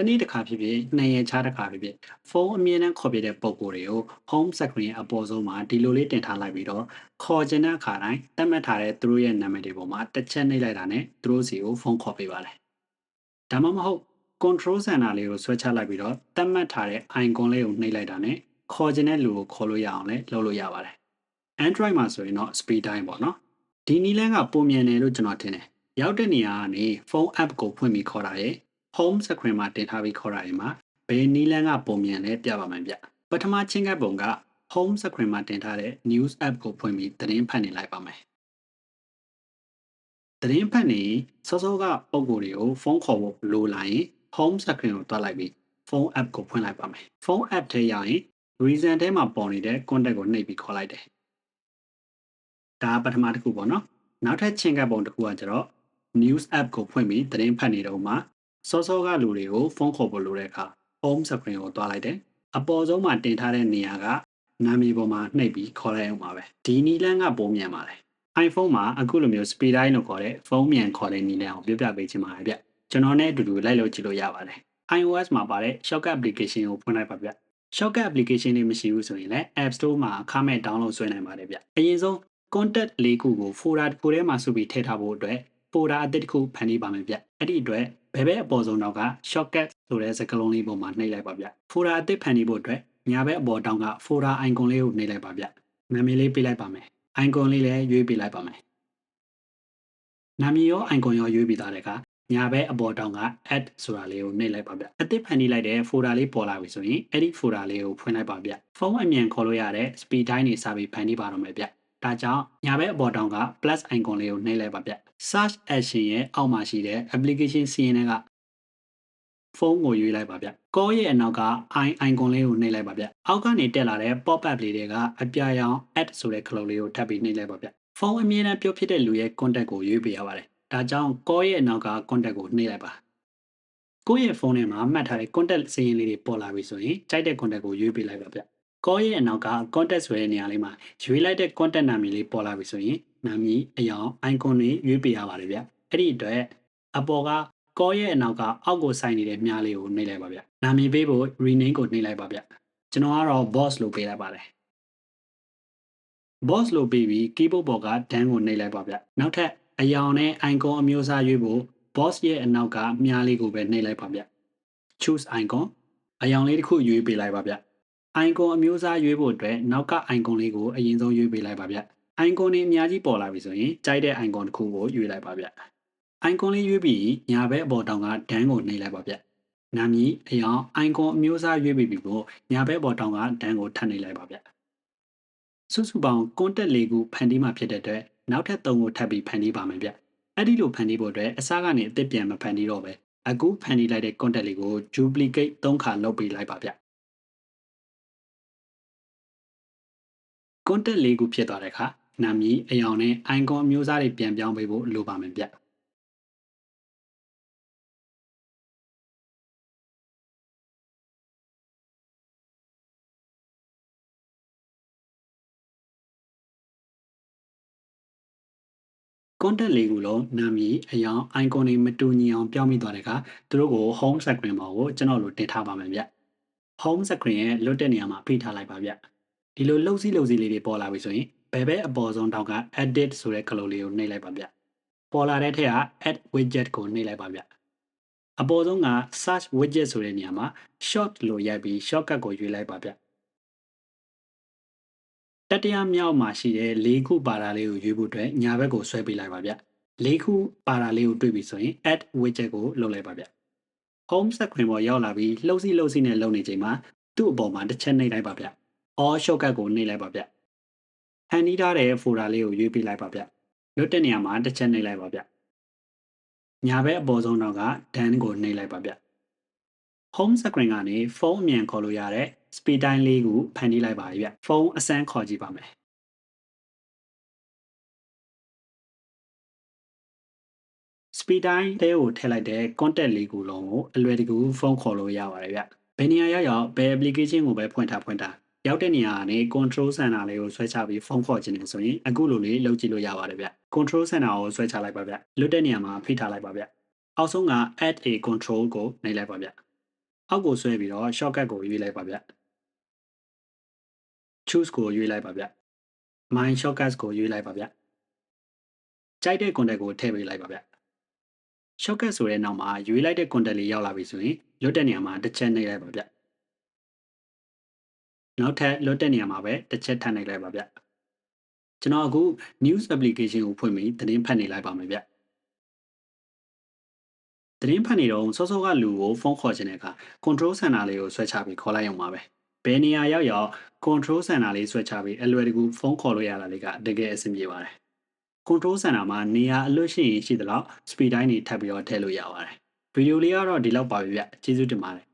တနေ့တစ်ခါဖြစ်ဖြစ်နှစ်ရက်ခြားတစ်ခါဖြစ်ဖြစ်ဖုန်းအမြဲတမ်းခေါ်ပြတဲ့ပုံကိုယ်တွေကို home screen ရဲ့အပေါ်ဆုံးမှာဒီလိုလေးတင်ထားလိုက်ပြီးတော့ခေါ်ချင်တဲ့အခါတိုင်းတတ်မှတ်ထားတဲ့သူတို့ရဲ့နာမည်တွေပေါ်မှာတစ်ချက်နှိပ်လိုက်တာနဲ့သူတို့စီကိုဖုန်းခေါ်ပေးပါတယ်ဒါမှမဟုတ် control center လေးကိုဆွဲချလိုက်ပြီးတော့တတ်မှတ်ထားတဲ့ icon လေးကိုနှိပ်လိုက်တာနဲ့ခေါ်ချင်တဲ့လူကိုခေါ်လို့ရအောင်လည်းလုပ်လို့ရပါတယ် Android မှာဆိုရင်တော့ speed time ပေါ့နော်ဒီနည်းလမ်းကပုံမြန်တယ်လို့ကျွန်တော်ထင်တယ်ရောက်တဲ့နေရာကနေဖုန်း app ကိုဖွင့်ပြီးခေါ်တာရယ် home screen မှာတင်ထားပြီးခေါ်တာရယ်မှာဘယ်နည်းလမ်းကပုံမြန်လဲပြပါမယ်ဗျပထမချင်းကပ်ပုံက home screen မှာတင်ထားတဲ့ news app ကိုဖွင့်ပြီးသတင်းဖတ်နေလိုက်ပါမယ်သတင်းဖတ်နေစောစောကပုံကိုယ်တွေကိုဖုန်းခေါ်ဖို့လိုလာရင် home screen ကိုတွားလိုက်ပြီးဖုန်း app ကိုဖွင့်လိုက်ပါမယ်ဖုန်း app ထဲရောက်ရင် reason ထဲမှာပေါ်နေတဲ့ contact ကိုနှိပ်ပြီးခေါ်လိုက်တယ်ဒါပထမတစ်ခုပေါ့နော်နောက်ထပ်ချင်းကပ်ပုံတစ်ခုကကျတော့ news app ကိုဖွင့်ပြီးသတင်းဖတ်နေတော့မှ စောစောကလူတွေကိုဖုန်းခေါ်ဖို့လိုတဲ့အခါ home screen ကိုတွားလိုက်တယ်အပေါ်ဆုံးမှာတင်ထားတဲ့နေရာကနာမည်ပေါ်မှာနှိပ်ပြီးခေါ်လိုက်အောင်ပါပဲဒီနီလန်းကပုံမြန်ပါတယ် iPhone မှာအခုလိုမျိုး speed dial လို့ခေါ်တဲ့ဖုန်းမြန်ခေါ်တဲ့နီလန်းကိုပြပြပေးချင်ပါတယ်ဗျကျွန်တော်နဲ့အတူတူလိုက်လို့ကြည့်လို့ရပါတယ် iOS မှာပါတဲ့ shortcut application ကိုဖွင့်လိုက်ပါဗျ shortcut application တွေမရှိဘူးဆိုရင်လည်း App Store မှာအခမဲ့ download ဆွဲနိုင်ပါတယ်ဗျအရင်ဆုံး contact ၄ခုကို folder တစ်ခုထဲမှာစုပြီးထည့်ထားဖို့အတွက် folder အသစ်တစ်ခုဖန်တီးပါမယ်ဗျအဲ့ဒီအတွက်ဘယ်ဘက်အပေါ်ဆုံးတော့က shortcut ဆိုတဲ့စကားလုံးလေးပေါ်မှာနှိပ်လိုက်ပါဗျ folder အသစ်ဖန်တီးဖို့အတွက်ညာဘက်အပေါ်တောင်က folder icon လေးကိုနှိပ်လိုက်ပါဗျနာမည်လေးပေးလိုက်ပါမယ် icon လေးလည်းရွေးပေးလိုက်ပါမယ်နာမည်ရော icon ရောရွေးပြီးသားတဲ့အခါညာဘက်အပေါ်တောင်က add ဆိုတာလေးကိုနှိပ်လိုက်ပါဗျအသစ်ဖန်တီးလိုက်တဲ့ folder လေးပေါ်လာပြီဆိုရင်အဲ့ဒီ folder လေးကိုဖွင့်လိုက်ပါဗျဖုန်းအမြန်ခေါ်လို့ရတဲ့ speed dial နေစာပြီးဖန်တီးပါတော့မယ်ဗျ ဒါကြောင့်ညာဘက်အပေါ်တောင်က plus icon လေးကိုနှိပ်လိုက်ပါဗျ search action ရဲ့အောက်မှာရှိတဲ့ application စီးရင်ကဖုန်းကိုရွေးလိုက်ပါဗျ။ call ရဲ့အနောက်က i icon လေးကိုနှိပ်လိုက်ပါဗျ။အောက်ကနေတက်လာတဲ့ pop up လေးတွေကအပြာရောင် add ဆိုတဲ့ခလုတ်လေးကိုထပ်ပြီးနှိပ်လိုက်ပါဗျ။ဖုန်းအမြဲတမ်းပြောဖြစ်တဲ့လူရဲ့ contact ကိုရွေးပေးရပါတယ်။ဒါကြောင့် call ရဲ့အနောက်က contact ကိုနှိပ်လိုက်ပါ။ကိုယ့်ရဲ့ဖုန်းထဲမှာမှတ်ထားတဲ့ contact စာရင်းလေးတွေပေါ်လာပြီဆိုရင်ကြိုက်တဲ့ contact ကိုရွေးပေးလိုက်ပါဗျ။ call ရဲ့အနောက်က contact ဆိုတဲ့နေရာလေးမှာရွေးလိုက်တဲ့ contact နာမည်လေးပေါ်လာပြီဆိုရင်နာမည်အယောင် icon တွေရွေးပေးရပါတယ်ဗျ။အဲ့ဒီအတွက်အပေါ်ကကောရဲ့အနောက်ကအောက်ကိုဆိုင်နေတဲ့မြားလေးကိုနှိပ်လိုက်ပါဗျ။နာမည်ပေးဖို့ rename ကိုနှိပ်လိုက်ပါဗျ။ကျွန်တော်ကတော့ boss လို့ပေးလိုက်ပါတယ်။ boss လို့ပေးပြီး keyboard ပေါ်က dan ကိုနှိပ်လိုက်ပါဗျ။နောက်ထပ်အယောင်နဲ့ icon အမျိုးအစားရွေးဖို့ boss ရဲ့အနောက်ကမြားလေးကိုပဲနှိပ်လိုက်ပါဗျ။ choose icon အယောင်လေးတစ်ခုရွေးပေးလိုက်ပါဗျ။ icon အမျိုးအစားရွေးဖို့အတွက်နောက်က icon လေးကိုအရင်ဆုံးရွေးပေးလိုက်ပါဗျ။ icon တွေအများကြီးပေါ်လာပြီဆိုရင်ကြိုက်တဲ့ icon တစ်ခုကိုရွေးလိုက်ပါဗျ။ icon လေးရွေးပြီးညာဘက်အပေါ်တောင်ကဒန်းကိုနှိပ်လိုက်ပါဗျ။နာမည်အယောင် icon အမျိုးအစားရွေးပြီးပြီကိုညာဘက်အပေါ်တောင်ကဒန်းကိုထပ်နှိပ်လိုက်ပါဗျ။စုစုပေါင်း contact လေးခုဖန်တီးမှဖြစ်တဲ့အတွက်နောက်ထပ်၃ခုထပ်ပြီးဖန်တီးပါမယ်ဗျ။အဲ့ဒီလိုဖန်တီးဖို့အတွက်အစားကနေအသစ်ပြန်မဖန်တီးတော့ပဲအခုဖန်တီးလိုက်တဲ့ contact လေးကို duplicate ၃ခါလုပ်ပေးလိုက်ပါဗျ။ contact လေးခုဖြစ်သွားတဲ့အခါနာမည်အယောင်နဲ့ icon အမျိုးအစားတွေပြန်ပြောင်းပေးဖို့လိုပါမယ်ဗျ။ contact လေးခုလုံးနာမည်အယောင် icon တွေမတူညီအောင်ပြောင်းမိသွားတဲ့အခါသူတို့ကို home screen မှာကိုကျွန်တော်တို့တင်ထားပါမယ်ဗျ home screen ရဲ့လွတ်တဲ့နေရာမှာဖိထားလိုက်ပါဗျ ဒီလိုလှုပ်စီးလှုပ်စီးလေးတွေပေါ်လာပြီဆိုရင်ဘယ်ဘက်အပေါ်ဆုံးတောင်က edit ဆိုတဲ့ကလုတ်လေးကိုနှိပ်လိုက်ပါဗျပေါ်လာတဲ့ထက်က add widget ကိုနှိပ်လိုက်ပါဗျအပေါ်ဆုံးက search widget ဆိုတဲ့နေရာမှာ short လို့ရိုက်ပြီး shortcut ကိုရွေးလိုက်ပါဗျတတိယမြောက်မှာရှိတဲ့၄ခုပါတာလေးကိုရွေးဖို့အတွက်ညာဘက်ကိုဆွဲပေးလိုက်ပါဗျ၄ခုပါတာလေးကိုတွေ့ပြီဆိုရင် add widget ကိုလုပ်လိုက်ပါဗျ home screen ပေါ်ရောက်လာပြီးလှုပ်စီးလှုပ်စီးနဲ့လုပ်နေချိန်မှာသူ့အပေါ်မှာတစ်ချက်နှိပ်လိုက်ပါဗျ all shortcut ကိုနှိပ်လိုက်ပါဗျဟန်နီးထားတဲ့ folder လေးကိုရွေးပေးလိုက်ပါဗျလွတ်တဲ့နေရာမှာတစ်ချက်နှိပ်လိုက်ပါဗျညာဘက်အပေါ်ဆုံးတော့က done ကိုနှိပ်လိုက်ပါဗျ home screen ကနေဖုန်းအမြန်ခေါ်လို့ရတဲ့ speed time လေးခုဖန်တီးလိုက်ပါပြီဗျဖုန်းအစမ်းခေါ်ကြည့်ပါမယ် speed time တဲကိုထည့်လိုက်တဲ့ contact လေးခုလုံးကိုအလွယ်တကူဖုန်းခေါ်လို့ရပါတယ်ဗျဘယ်နေရာရောက်ရောက်ဘယ် application ကိုပဲဖွင့်ထားဖွင့်ထား ရောက်တဲ့နေရာကနေ control center လေးကိုဆွဲချပြီးဖုန်းခေါ်ခြင်းနေဆိုရင်အခုလိုလေးလုပ်ကြည့်လို့ရပါတယ်ဗျ control center ကိုဆွဲချလိုက်ပါဗျလွတ်တဲ့နေရာမှာဖိထားလိုက်ပါဗျအောက်ဆုံးက add a control ကိုနှိပ်လိုက်ပါဗျအောက်ကိုဆွဲပြီးတော့ shortcut ကိုရွေးလိုက်ပါဗျ choose ကိုရွေးလိုက်ပါဗျ my shortcuts ကိုရွေးလိုက်ပါဗျကြိုက်တဲ့ contact ကိုထည့်ပေးလိုက်ပါဗျ shortcut ဆိုတဲ့နောက်မှာရွေးလိုက်တဲ့ contact လေးရောက်လာပြီဆိုရင်လွတ်တဲ့နေရာမှာတစ်ချက်နှိပ်လိုက်ပါဗျ နောက်ထပ်လွတ်တဲ့နေရာမှာပဲတစ်ချက်ထပ်နှိပ်လိုက်ပါဗျကျွန်တော်အခု news application ကိုဖွင့်ပြီးသတင်းဖတ်နေလိုက်ပါမယ်ဗျသတင်းဖတ်နေတော့စောစောကလူကိုဖုန်းခေါ်ခြင်းတဲ့အခါ control center လေးကိုဆွဲချပြီးခေါ်လိုက်အောင်ပါပဲဘယ်နေရာရောက်ရောက် control center လေးဆွဲချပြီးအလွယ်တကူဖုန်းခေါ်လို့ရတာလေးကတကယ်အဆင်ပြေပါတယ် control center မှာနေရာအလွတ်ရှိရင်ရှိသလောက် speed တိုင်းတွေထပ်ပြီးတော့ထည့်လို့ရပါတယ်ဗီဒီယိုလေးကတော့ဒီလောက်ပါပဲဗျကျေးဇူးတင်ပါတယ်